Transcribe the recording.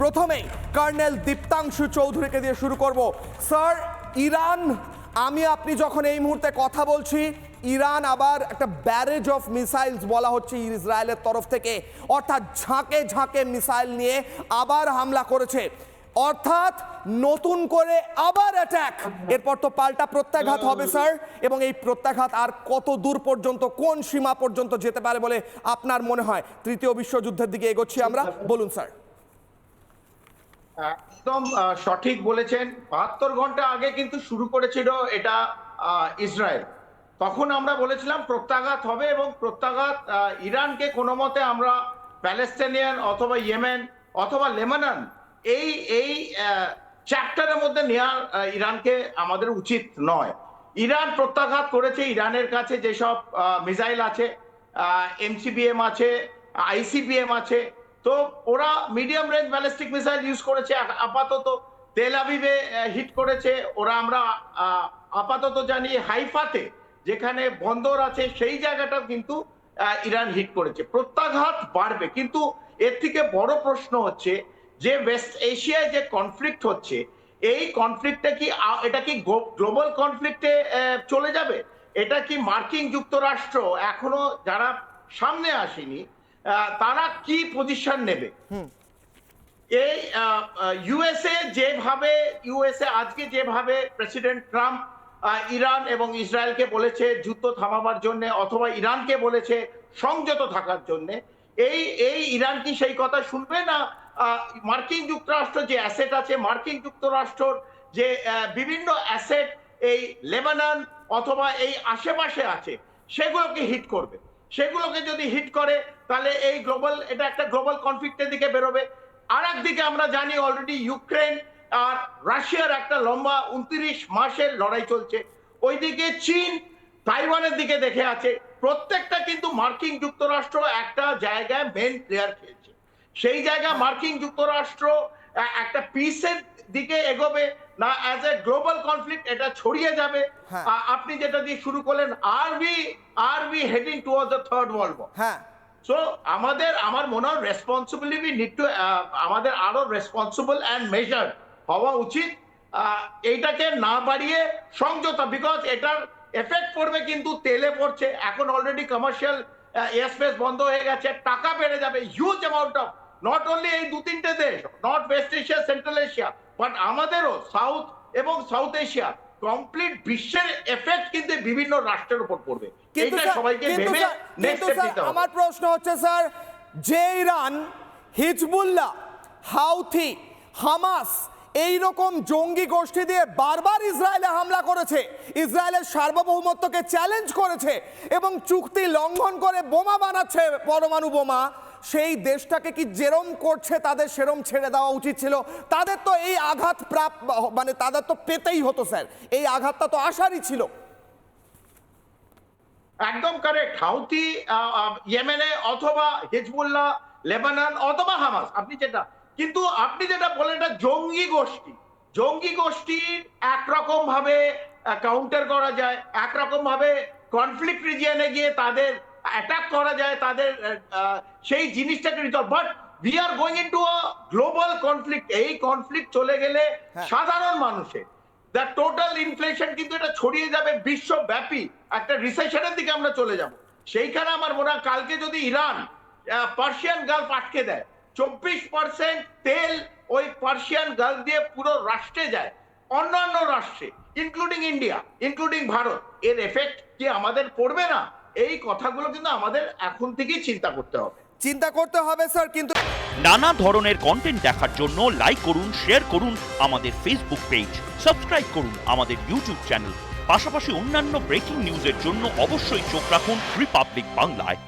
প্রথমেই কর্নেল দীপ্তাংশু চৌধুরীকে দিয়ে শুরু করব। স্যার, ইরান, আমি আপনি যখন এই মুহূর্তে কথা বলছি, ইরান আবার একটা ব্যারেজ অফ মিসাইলস বলা হচ্ছে ইসরায়েলের তরফ থেকে। অর্থাৎ ঝাঁকে ঝাঁকে মিসাইল নিয়ে আবার হামলা করেছে। অর্থাৎ নতুন করে আবার অ্যাটাক এরপর তো পাল্টা প্রত্যাঘাত হবে, স্যার। এবং এই প্রত্যাঘাত আর কত দূর পর্যন্ত, কোন সীমা পর্যন্ত যেতে পারে বলে আপনার মনে হয়? তৃতীয় বিশ্বযুদ্ধের দিকে এগোচ্ছি আমরা। বলুন, স্যার। একদম সঠিক বলেছেন। বাহাত্তর ঘণ্টা আগে কিন্তু শুরু করেছিল এটা ইসরায়েল। তখন আমরা বলেছিলাম প্রত্যাঘাত হবে এবং প্রত্যাঘাত ইরানকে কোনো মতে আমরা প্যালেস্টাইনিয়ান অথবা ইয়েমেন অথবা লেবানন এই এই চ্যাপ্টারের মধ্যে নেওয়া ইরানকে আমাদের উচিত নয়। ইরান প্রত্যাঘাত করেছে ইরানের কাছে যেসব মিসাইল আছে এমসিবিএম আছে, আইসিবিএম আছে তো ওরা medium range ballistic missile use করেছে আপাতত তেল আবিবে হিট করেছে। ওরা আমরা আপাতত জানি হাইফাতে যেখানে বন্দর আছে, সেই জায়গাটাও কিন্তু ইরান হিট করেছে। প্রত্যাঘাত বাড়বে। কিন্তু এর থেকে বড় প্রশ্ন হচ্ছে যে ওয়েস্ট এশিয়ায় যে কনফ্লিক্ট হচ্ছে, এই কনফ্লিক্টটা কি এটা কি গ্লোবাল কনফ্লিক্টে চলে যাবে? এটা কি মার্কিন যুক্তরাষ্ট্র এখনও যারা সামনে আসেনি তারা কি পজিশন নেবে? এই ইউএসএ যেভাবে ইউএসএ আজকে যেভাবে প্রেসিডেন্ট ট্রাম্প ইরান এবং ইসরায়েলকে বলেছে যুদ্ধ থামাবার জন্য অথবা ইরানকে বলেছে সংযত থাকার জন্য এই এই ইরান কি সেই কথা শুনবে না? মার্কিন যুক্তরাষ্ট্র যে অ্যাসেট আছে মার্কিন যুক্তরাষ্ট্রর যে বিভিন্ন অ্যাসেট এই লেবানন অথবা এই আশেপাশে আছে সেগুলোকে হিট করবে। সেগুলোকে যদি হিট করে, তাহলে এই গ্লোবাল এটা একটা গ্লোবাল কনফ্লিক্টের দিকে বেরোবে। আর একদিকে আমরা জানি অলরেডি ইউক্রেন আর রাশিয়ার একটা লম্বা উনত্রিশ মাসের লড়াই চলছে। ওইদিকে চীন তাইওয়ানের দিকে দেখে আছে। প্রত্যেকটা কিন্তু মার্কিন যুক্তরাষ্ট্র একটা জায়গায় মেন প্লেয়ার খেলছে। সেই জায়গা মার্কিন যুক্তরাষ্ট্র একটা পিসের দিকে এগোবে না অ্যাজ এ গ্লোবাল কনফ্লিক্ট এটা ছড়িয়ে যাবে। হ্যাঁ। আপনি যেটা দিয়ে শুরু করলেন are we are we heading toward the third world war হ্যাঁ। সো আমাদের আমার মনে হয় রেসপন্সিবিলিটি নিড টু আমাদের আরও রেসপন্সিবল অ্যান্ড মেজার হওয়া উচিত। এইটাকে না বাড়িয়ে সংযত বিকজ এটার এফেক্ট পড়বে কিন্তু তেলে পড়ছে। এখন অলরেডি কমার্শিয়াল এয়ার স্পেস বন্ধ হয়ে গেছে টাকা বেড়ে যাবে huge amount of not only এই দু তিনটে দেশ not west Asia central Asia but আমাদেরও সাউথ এবং সাউথ এশিয়া কমপ্লিট বিশ্বের এফেক্ট কিন্তু বিভিন্ন রাষ্ট্রের উপর পড়বে। কিন্তু সবাইকে ভেবে নেক্সট স্টেপ নিতে হবে। আমার প্রশ্ন হচ্ছে স্যার যে ইরান হিজবুল্লাহ হাউথি হামাস এই রকম জঙ্গি গোষ্ঠী দিয়ে বারবার ইসরায়েলে হামলা করেছে ইসরায়েলের সার্বভৌমত্বকে চ্যালেঞ্জ করেছে এবং চুক্তি লঙ্ঘন করে বোমা বানাচ্ছে পরমাণু বোমা সেই দেশটাকে কি যেরম করছে তাদের সেরম ছেড়ে দেওয়া উচিত ছিল। তাদের তো এই আঘাত প্রাপ মানে তাদের তো পেতেই হতো স্যার। এই আঘাতটা তো আসারই ছিল। একদম কারেক্ট হাউতি ইয়েমেনে অথবা হিজবুল্লাহ, লেবানন অথবা হামাস, আপনি যেটা, কিন্তু আপনি যেটা বলেন এটা জঙ্গি গোষ্ঠী। জঙ্গি গোষ্ঠীর একরকম ভাবে কাউন্টার করা যায় একরকম ভাবে কনফ্লিক্ট রিজিয়নে গিয়ে তাদের অ্যাটাক করা যায় তাদের সেই জিনিসটাকে but we are going into a global conflict এই কনফ্লিক্ট চলে গেলে হ্যাঁ। সাধারণ মানুষের দ্য টোটাল ইনফ্লেশন কিন্তু এটা ছড়িয়ে যাবে বিশ্বব্যাপী। একটা রিসেশনের দিকে আমরা চলে যাব। সেইখানে আমার মনে হয় কালকে যদি ইরান পার্সিয়ান গালফ আটকে দেয় চব্বিশ পার্সেন্ট তেল ওই পার্সিয়ান গালফ দিয়ে পুরো রাষ্ট্রে যায়। অন্যান্য রাষ্ট্রে ইনক্লুডিং ইন্ডিয়া ইনক্লুডিং ভারত এর এফেক্ট কি আমাদের পড়বে না? এই কথাগুলো কিন্তু আমাদের এখন থেকেই চিন্তা করতে হবে। চিন্তা করতে হবে স্যার কিন্তু নানা ধরনের কন্টেন্ট দেখার জন্য লাইক করুন শেয়ার করুন আমাদের ফেসবুক পেজ সাবস্ক্রাইব করুন আমাদের ইউটিউব চ্যানেল পাশাপাশি অন্যান্য ব্রেকিং নিউজের জন্য অবশ্যই চোখ রাখুন রিপাবলিক বাংলায়